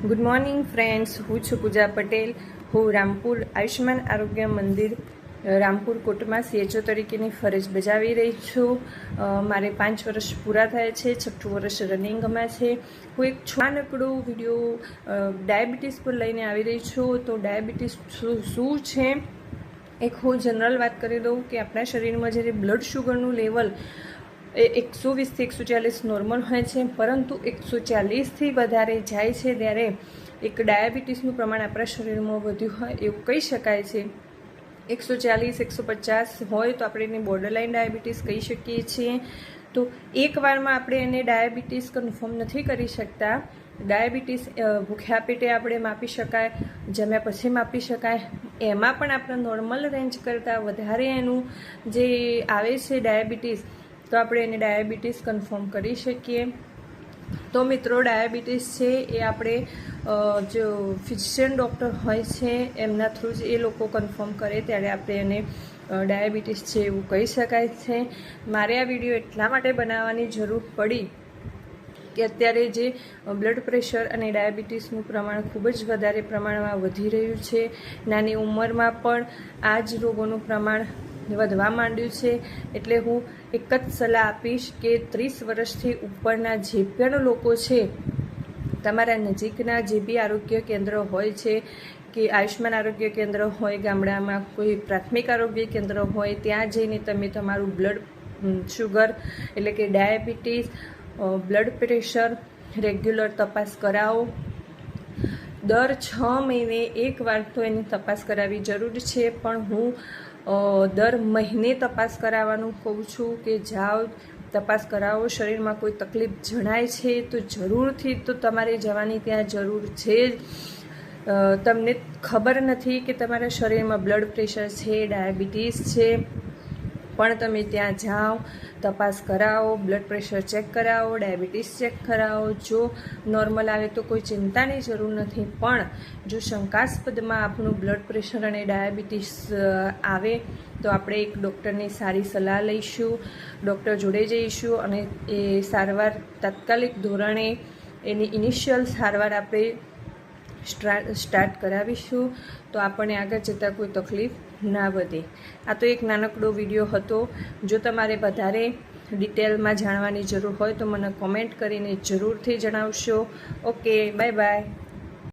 Good morning friends હું છું પૂજા પટેલ. હું રામપુર આયુષ્યમાન આરોગ્ય મંદિર રામપુર કોટમાં સીએચઓ તરીકેની ફરજ બજાવી રહી છું. મારે પાંચ વર્ષ પૂરા થયા છે, છઠ્ઠું વર્ષ રનિંગમાં છે. હું એક નાનકડો વીડિયો ડાયાબિટીસ પર લઈને આવી રહી છું. તો ડાયાબિટીસ શું છે? એક હું જનરલ વાત કરી દઉં કે આપણા શરીરમાં જ્યારે બ્લડ શુગરનું લેવલ એ એકસો વીસથી એકસો ચાલીસ નોર્મલ હોય છે, પરંતુ એકસો ચાલીસથી વધારે જાય છે ત્યારે એક ડાયાબિટીસનું પ્રમાણ આપણા શરીરમાં વધ્યું હોય એવું કહી શકાય છે. એકસો ચાલીસ, એકસો પચાસ હોય તો આપણે એને બોર્ડરલાઇન ડાયાબિટીસ કહી શકીએ છીએ. તો એકવારમાં આપણે એને ડાયાબિટીસ કન્ફર્મ નથી કરી શકતા. ડાયાબિટીસ ભૂખ્યા પેટે આપણે માપી શકાય, જમ્યા પછી માપી શકાય. એમાં પણ આપણે નોર્મલ રેન્જ કરતાં વધારે એનું જે આવે છે ડાયાબિટીસ તો આપણે એને ડાયાબિટીસ કન્ફર્મ કરી શકીએ. તો મિત્રો, ડાયાબિટીસ છે એ આપણે જો ફિઝિશિયન ડૉક્ટર હોય છે, એમના થ્રુ જ એ લોકો કન્ફર્મ કરે ત્યારે આપણે એને ડાયાબિટીસ છે એવું કહી શકાય છે. મારે આ વીડિયો એટલા માટે બનાવવાની જરૂર પડી કે અત્યારે જે બ્લડ પ્રેશર અને ડાયાબિટીસનું પ્રમાણ ખૂબ જ વધારે પ્રમાણમાં વધી રહ્યું છે. નાની ઉંમરમાં પણ આ જ રોગોનું પ્રમાણ વધવા માંડ્યું છે. એટલે હું એક જ સલાહ આપીશ કે ત્રીસ વર્ષથી ઉપરના જે પણ લોકો છે, તમારા નજીકના જે બી આરોગ્ય કેન્દ્ર હોય છે, કે આયુષ્યમાન આરોગ્ય કેન્દ્ર હોય, ગામડામાં કોઈ પ્રાથમિક આરોગ્ય કેન્દ્ર હોય, ત્યાં જઈને તમે તમારું બ્લડ શુગર એટલે કે ડાયાબિટીસ બ્લડ પ્રેશર રેગ્યુલર તપાસ કરાવો. દર છ મહિને એકવાર તો એની તપાસ કરાવવી જરૂર છે, પણ હું દર મહિને તપાસ કરાવવાનું કહું છું કે જાઓ, તપાસ કરાવો, શરીરમાં કોઈ તકલીફ જણાય છે તો જરૂરથી તો તમારે જવાની ત્યાં જરૂર છે જ. તમને ખબર નથી કે તમારા શરીરમાં બ્લડ પ્રેશર છે ડાયાબિટીસ છે પણ તમે ત્યાં જાઓ, તપાસ કરાવો બ્લડ પ્રેશર ચેક કરાવો ડાયાબિટીસ ચેક કરાવો. જો નોર્મલ આવે તો કોઈ ચિંતાની જરૂર નથી. પણ જો શંકાસ્પદમાં આપણું બ્લડ પ્રેશર અને ડાયાબિટીસ આવે, તો આપણે એક ડૉક્ટરની સારી સલાહ લઈશું. ડૉક્ટર જોડે જઈશું અને એ સારવાર તાત્કાલિક ધોરણે એની ઇનિશિયલ સારવાર આપણે સ્ટાર્ટ કરાવીશું. તો આપણને આગળ જતાં કોઈ તકલીફ ના વધે. આ તો એક નાનકડો વીડિયો હતો. જો તમારે વધારે ડિટેલમાં જાણવાની જરૂર હોય તો મને કોમેન્ટ કરીને જરૂરથી જણાવશો. Okay bye bye